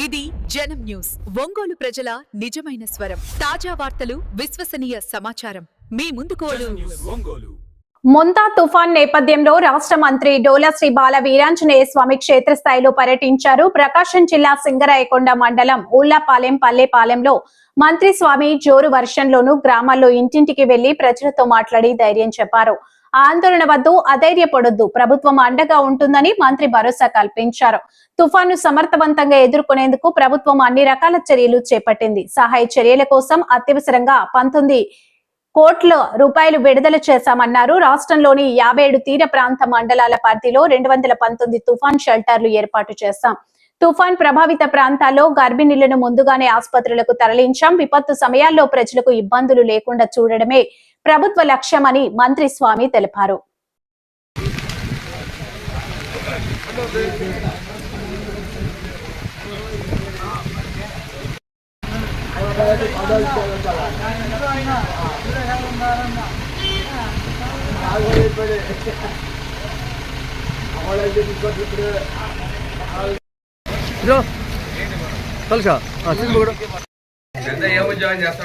ఇది జనం న్యూస్. ఒంగోలు ప్రజల నిజమైన స్వరం. తాజా వార్తలు విశ్వసనీయ సమాచారం. మీ ముందుకు ఒంగోలు. మొంతా తుఫాన్ నేపథ్యంలో రాష్ట్ర మంత్రి డోలా శ్రీ బాల వీరాంజనేయ స్వామి క్షేత్రస్థాయిలో పర్యటించారు. ప్రకాశం జిల్లా సింగరాయకొండ మండలం ఊళ్ళపాలెం పల్లెపాలెంలో మంత్రి స్వామి జోరు వర్షంలోనూ గ్రామాల్లో ఇంటింటికి వెళ్ళి ప్రజలతో మాట్లాడి ధైర్యం చెప్పారు. ఆందోళన వద్దు అధైర్యపడొద్దు. ప్రభుత్వం అండగా ఉంటుందని మంత్రి భరోసా కల్పించారు. తుఫాను సమర్థవంతంగా ఎదుర్కొనేందుకు ప్రభుత్వం అన్ని రకాల చర్యలు చేపట్టింది. సహాయ చర్యల కోసం అత్యవసరంగా పంతొమ్మిది కోట్ల రూపాయలు విడుదల చేశామన్నారు. రాష్ట్రంలోని యాభై ఏడు తీర ప్రాంత మండలాల పరిధిలో రెండు వందల పంతొమ్మిది తుఫాన్ షెల్టర్లు ఏర్పాటు చేశాం. తుఫాన్ ప్రభావిత ప్రాంతాల్లో గర్భిణీలను ముందుగానే ఆసుపత్రులకు తరలించాం. విపత్తు సమయాల్లో ప్రజలకు ఇబ్బందులు లేకుండా చూడడమే ప్రభుత్వ లక్ష్యమని మంత్రి స్వామి తెలిపారు. ఇదో తెలుసా. సినిమా కూడా పెద్ద ఏ ఉద్యోగం చేస్తా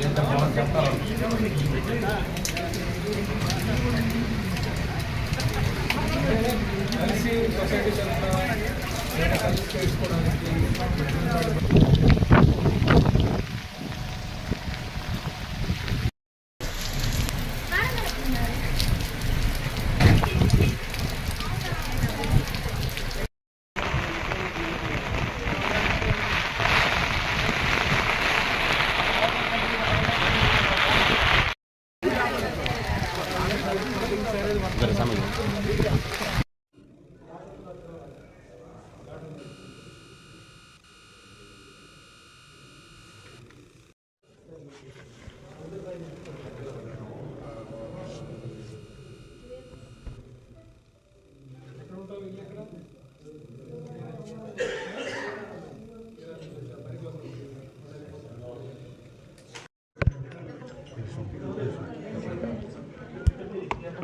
ఎంత బాగుంది చెప్తారు? కలిసి సొసైటీ తరఫున చేసుకోవడానికి Regresamos.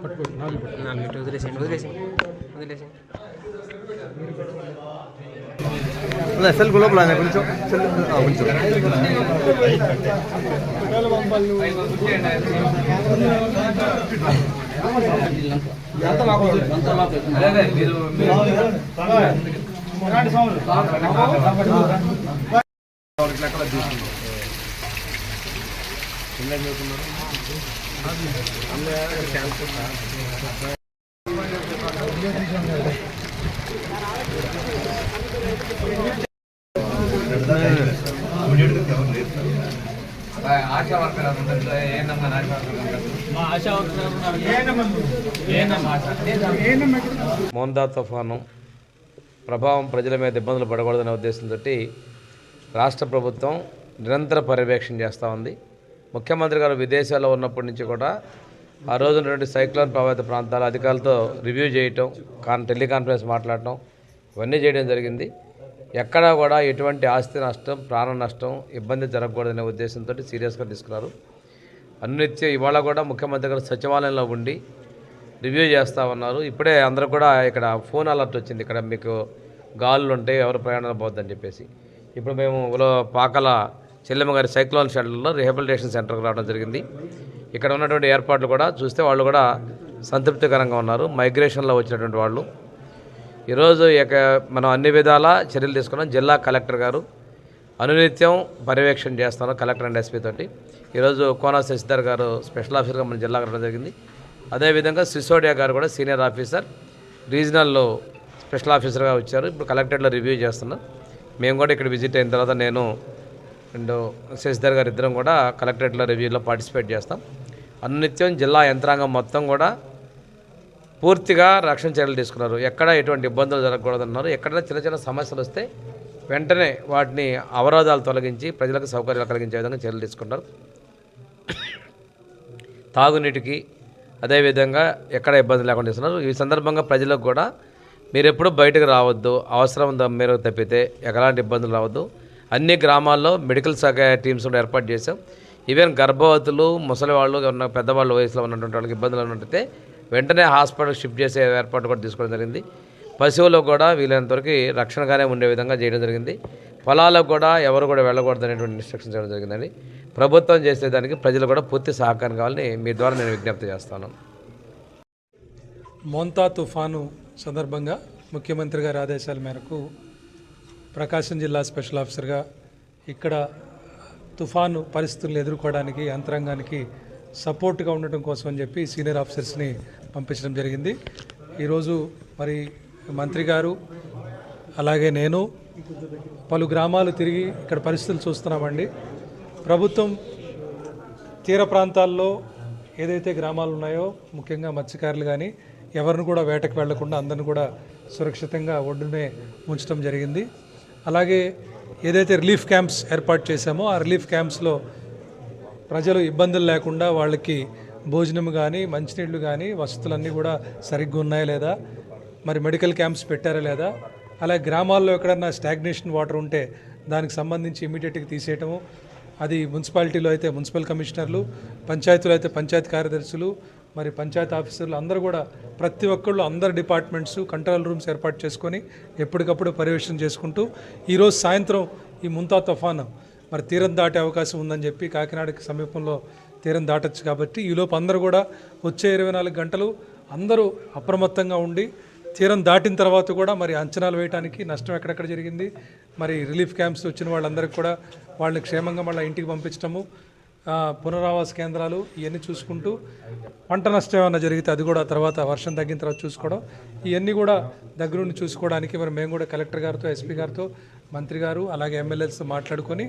జోకి నాలుగు వదిలేసేయండి వదిలేసేయండి వదిలేసేయండి అదే సెల్ లోపల ఆయన కొంచెం సెల్ ఆ, కొంచెం అదే అదే మీరు మీరు ASHA worker ASHA worker Montha తుఫాను ప్రభావం ప్రజల మీద ఇబ్బందులు పడకూడదనే ఉద్దేశంతో రాష్ట్ర ప్రభుత్వం నిరంతర పర్యవేక్షణ చేస్తూ ఉంది. ముఖ్యమంత్రి గారు విదేశాల్లో ఉన్నప్పటి నుంచి కూడా ఆ రోజు ఉన్నటువంటి సైక్లోన్ ప్రభావిత ప్రాంతాల అధికారులతో రివ్యూ చేయటం కాన్ టెలికాన్ఫరెన్స్ మాట్లాడటం ఇవన్నీ చేయడం జరిగింది. ఎక్కడా కూడా ఎటువంటి ఆస్తి నష్టం ప్రాణ నష్టం ఇబ్బంది జరగకూడదనే ఉద్దేశంతో సీరియస్గా తీసుకున్నారు. అన్నిత్య ఇవాళ కూడా ముఖ్యమంత్రి గారు సచివాలయంలో ఉండి రివ్యూ చేస్తూ ఉన్నారు. ఇప్పుడే అందరూ కూడా ఇక్కడ ఫోన్ అలర్ట్ వచ్చింది. ఇక్కడ మీకు గాలులు ఉంటాయి ఎవరు ప్రయాణాలు పోద్దని చెప్పేసి. ఇప్పుడు మేము పాకల చెల్లెమ్మ గారి సైక్లోన్ షెల్టర్లో రిహాబిలిటేషన్ సెంటర్కి రావడం జరిగింది. ఇక్కడ ఉన్నటువంటి ఏర్పాట్లు కూడా చూస్తే వాళ్ళు కూడా సంతృప్తికరంగా ఉన్నారు. మైగ్రేషన్లో వచ్చినటువంటి వాళ్ళు. ఈరోజు ఇక మనం అన్ని విధాల చర్యలు తీసుకున్నాం. జిల్లా కలెక్టర్ గారు అనునిత్యం పర్యవేక్షణ చేస్తాను కలెక్టర్ అండ్ ఎస్పీ తోటి. ఈరోజు కోనా శశిధర్ గారు స్పెషల్ ఆఫీసర్గా మన జిల్లాకు రావడం జరిగింది. అదేవిధంగా సిసోడియా గారు కూడా సీనియర్ ఆఫీసర్ రీజనల్లో స్పెషల్ ఆఫీసర్గా వచ్చారు. ఇప్పుడు కలెక్టరేట్లో రివ్యూ చేస్తున్నారు. మేము కూడా ఇక్కడ విజిట్ అయిన తర్వాత నేను అండ్ శశిధర్ గారు ఇద్దరం కూడా కలెక్టరేట్లో రివ్యూలో పార్టిసిపేట్ చేస్తాం. అనునిత్యం జిల్లా యంత్రాంగం మొత్తం కూడా పూర్తిగా రక్షణ చర్యలు తీసుకున్నారు. ఎక్కడ ఎటువంటి ఇబ్బందులు జరగకూడదన్నారు. ఎక్కడైనా చిన్న చిన్న సమస్యలు వస్తే వెంటనే వాటిని అవరోధాలు తొలగించి ప్రజలకు సౌకర్యాలు కలిగించే విధంగా చర్యలు తీసుకుంటారు. తాగునీటికి అదేవిధంగా ఎక్కడ ఇబ్బంది లేకుండా ఇస్తున్నారు ఈ సందర్భంగా ప్రజలకు కూడా మీరు ఎప్పుడు బయటకు రావద్దు. అవసరం మీరు తప్పితే ఎలాంటి ఇబ్బందులు రావద్దు. అన్ని గ్రామాల్లో మెడికల్ శాఖ టీమ్స్ కూడా ఏర్పాటు చేశాం. ఈవెన్ గర్భవతులు ముసలి వాళ్ళు ఉన్న పెద్దవాళ్ళు వయసులో ఉన్నటువంటి వాళ్ళకి ఇబ్బందులు ఉన్నట్టయితే వెంటనే హాస్పిటల్ షిఫ్ట్ చేసే ఏర్పాటు కూడా తీసుకోవడం జరిగింది. పశువులకు కూడా వీలైనంతవరకు రక్షణగానే ఉండే విధంగా చేయడం జరిగింది. పొలాలకు కూడా ఎవరు కూడా వెళ్ళకూడదు అనేటువంటి ఇన్స్ట్రక్షన్స్ ఇవ్వడం జరిగిందండి. ప్రభుత్వం చేసేదానికి ప్రజలు కూడా పూర్తి సహకారం కావాలని మీ ద్వారా నేను విజ్ఞప్తి చేస్తాను. మోంతా తుఫాను సందర్భంగా ముఖ్యమంత్రి గారి ఆదేశాల మేరకు ప్రకాశం జిల్లా స్పెషల్ ఆఫీసర్గా ఇక్కడ తుఫాను పరిస్థితులను ఎదుర్కోవడానికి యంత్రాంగానికి సపోర్ట్గా ఉండటం కోసం అని చెప్పి సీనియర్ ఆఫీసర్స్ని పంపించడం జరిగింది. ఈరోజు మరి మంత్రి గారు అలాగే నేను పలు గ్రామాలు తిరిగి ఇక్కడ పరిస్థితులు చూస్తున్నామండి. ప్రభుత్వం తీర ప్రాంతాల్లో ఏదైతే గ్రామాలు ఉన్నాయో ముఖ్యంగా మత్స్యకారులు కానీ ఎవరిని కూడా వేటకు వెళ్ళకుండా అందరిని కూడా సురక్షితంగా ఒడ్డునే ఉంచడం జరిగింది. అలాగే ఏదైతే రిలీఫ్ క్యాంప్స్ ఏర్పాటు చేశామో ఆ రిలీఫ్ క్యాంప్స్లో ప్రజలు ఇబ్బందులు లేకుండా వాళ్ళకి భోజనం కానీ మంచినీళ్ళు కానీ వసతులన్నీ కూడా సరిగ్గా ఉన్నాయా లేదా? మరి మెడికల్ క్యాంప్స్ పెట్టారా లేదా? అలాగే గ్రామాల్లో ఎక్కడన్నా స్టాగ్నేషన్ వాటర్ ఉంటే దానికి సంబంధించి ఇమీడియట్గా తీసేయటము. అది మున్సిపాలిటీలో అయితే మున్సిపల్ కమిషనర్లు పంచాయతీలో అయితే పంచాయతీ కార్యదర్శులు మరి పంచాయతీ ఆఫీసర్లు అందరూ కూడా ప్రతి ఒక్కళ్ళు అందరు డిపార్ట్మెంట్స్ కంట్రోల్ రూమ్స్ ఏర్పాటు చేసుకొని ఎప్పటికప్పుడు పర్యవేక్షణ చేసుకుంటూ ఈరోజు సాయంత్రం ఈ ముంతా తుఫాను మరి తీరం దాటే అవకాశం ఉందని చెప్పి కాకినాడకి సమీపంలో తీరం దాటొచ్చు కాబట్టి ఈలోపు అందరూ కూడా వచ్చే ఇరవై నాలుగు గంటలు అందరూ అప్రమత్తంగా ఉండి తీరం దాటిన తర్వాత కూడా మరి అంచనాలు వేయడానికి నష్టం ఎక్కడెక్కడ జరిగింది మరి రిలీఫ్ క్యాంప్స్ వచ్చిన వాళ్ళందరికీ కూడా వాళ్ళని క్షేమంగా మళ్ళీ ఇంటికి పంపించడము పునరావాస కేంద్రాలు ఇవన్నీ చూసుకుంటూ పంట నష్టం ఏమైనా జరిగితే అది కూడా తర్వాత వర్షం తగ్గిన తర్వాత చూసుకోవడం. ఇవన్నీ కూడా దగ్గరుండి చూసుకోవడానికి మరి మేము కూడా కలెక్టర్ గారితో ఎస్పీ గారితో మంత్రి గారు అలాగే ఎమ్మెల్యేలతో మాట్లాడుకొని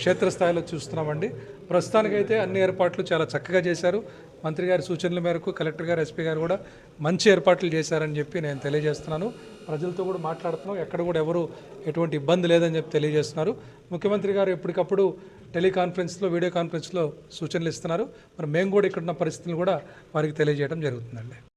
క్షేత్రస్థాయిలో చూస్తున్నామండి. ప్రస్తుతానికైతే అన్ని ఏర్పాట్లు చాలా చక్కగా చేశారు. మంత్రి గారి సూచనల మేరకు కలెక్టర్ గారు ఎస్పీ గారు కూడా మంచి ఏర్పాట్లు చేశారని చెప్పి నేను తెలియజేస్తున్నాను. ప్రజలతో కూడా మాట్లాడుతున్నాం. ఎక్కడ కూడా ఎవరు ఎటువంటి ఇబ్బంది లేదని చెప్పి తెలియజేస్తున్నారు. ముఖ్యమంత్రి గారు ఎప్పటికప్పుడు టెలికాన్ఫరెన్స్లో వీడియో కాన్ఫరెన్స్లో సూచనలు ఇస్తున్నారు. మరి మేము కూడా ఇక్కడ ఉన్న పరిస్థితులను కూడా వారికి తెలియజేయడం జరుగుతుందండి.